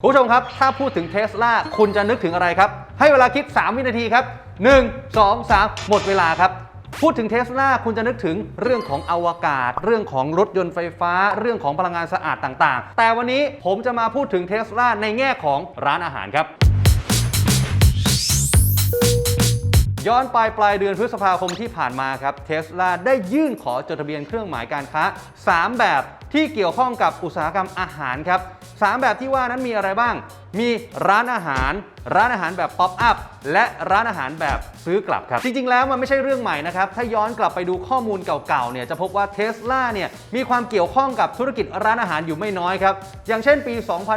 คุณผู้ชมครับ ถ้าพูดถึงเทสลาคุณจะนึกถึงอะไรครับ ให้เวลาคิด 3 วินาทีครับ 1 2 3 หมดเวลาครับ พูดถึงเทสลาคุณจะนึกถึงเรื่องของอวกาศ เรื่องของรถยนต์ไฟฟ้า เรื่องของพลังงานสะอาดต่างๆ แต่วันนี้ผมจะมาพูดถึงเทสลาในแง่ของร้านอาหารครับย้อนไปปลายเดือนพฤษภาคมที่ผ่านมาครับเทสลาได้ยื่นขอจดทะเบียนเครื่องหมายการค้า 3 แบบที่เกี่ยวข้องกับอุตสาหกรรมอาหารครับ 3 แบบที่ว่านั้นมีอะไรบ้าง มีร้านอาหาร ร้านอาหารแบบป๊อปอัพและร้านอาหารแบบซื้อกลับครับ จริง ๆ แล้วมันไม่ใช่เรื่องใหม่นะครับ ถ้าย้อนกลับไปดูข้อมูลเก่าๆเนี่ยจะพบว่าเทสลาเนี่ยมีความเกี่ยวข้องกับธุรกิจร้านอาหารอยู่ไม่น้อยครับ อย่างเช่นปี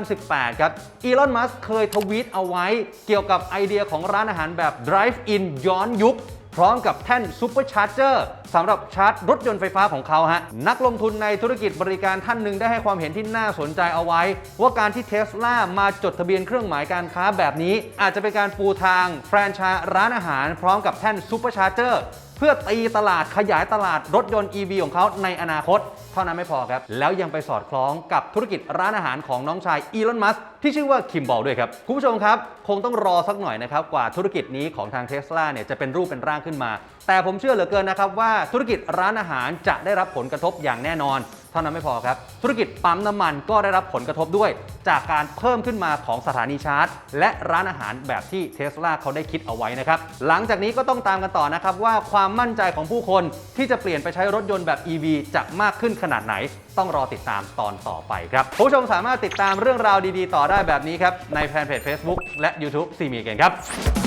2018 ครับอีลอนมัสเคยทวีตเอาไว้ เกี่ยวกับไอเดียของร้านอาหารแบบ Drive In ย้อนยุค พร้อมกับแท่นซูเปอร์ชาร์เจอร์สำหรับชาร์จรถยนต์ไฟฟ้าของเขาฮะนักลงทุนในธุรกิจบริการท่านหนึ่งได้ให้ความเห็นที่น่าสนใจเอาไว้ ว่าการที่เทสลามาจดทะเบียนเครื่องหมายการค้าแบบนี้ อาจจะเป็นการปูทางแฟรนไชส์ร้านอาหาร พร้อมกับแท่นซูเปอร์ชาร์เจอร์ พื่อตีตลาดขยายตลาดรถยนต์ EV ของเขาในอนาคต เท่านั้นไม่พอครับ แล้วยังไปสอดคล้องกับธุรกิจร้านอาหารของน้องชายอีลอนมัสที่ชื่อว่าคิมบอลด้วยครับ คุณผู้ชมครับ คงต้องรอสักหน่อยนะครับ กว่าธุรกิจนี้ของทางเทสลาเนี่ยจะเป็นรูปเป็นร่างขึ้นมา แต่ผมเชื่อเหลือเกินนะครับว่าธุรกิจร้านอาหารจะได้รับผลกระทบอย่างแน่นอน เท่านั้นไม่พอครับ ธุรกิจปั๊มน้ำมันก็ได้รับผลกระทบด้วย จากการเพิ่มขึ้นมาของสถานีชาร์จ และร้านอาหารแบบที่เทสลาเขาได้คิดเอาไว้นะครับ หลังจากนี้ก็ต้องตามกันต่อนะครับว่าความมั่นใจของผู้คนที่จะเปลี่ยนไปใช้รถยนต์แบบ EV จะมากขึ้นขนาดไหน ต้องรอติดตามตอนต่อไปครับผู้ชมสามารถติดตามเรื่องราวดีๆ ต่อได้แบบนี้ครับในแฟนเพจ Facebook และ YouTube ซีมีเกนครับ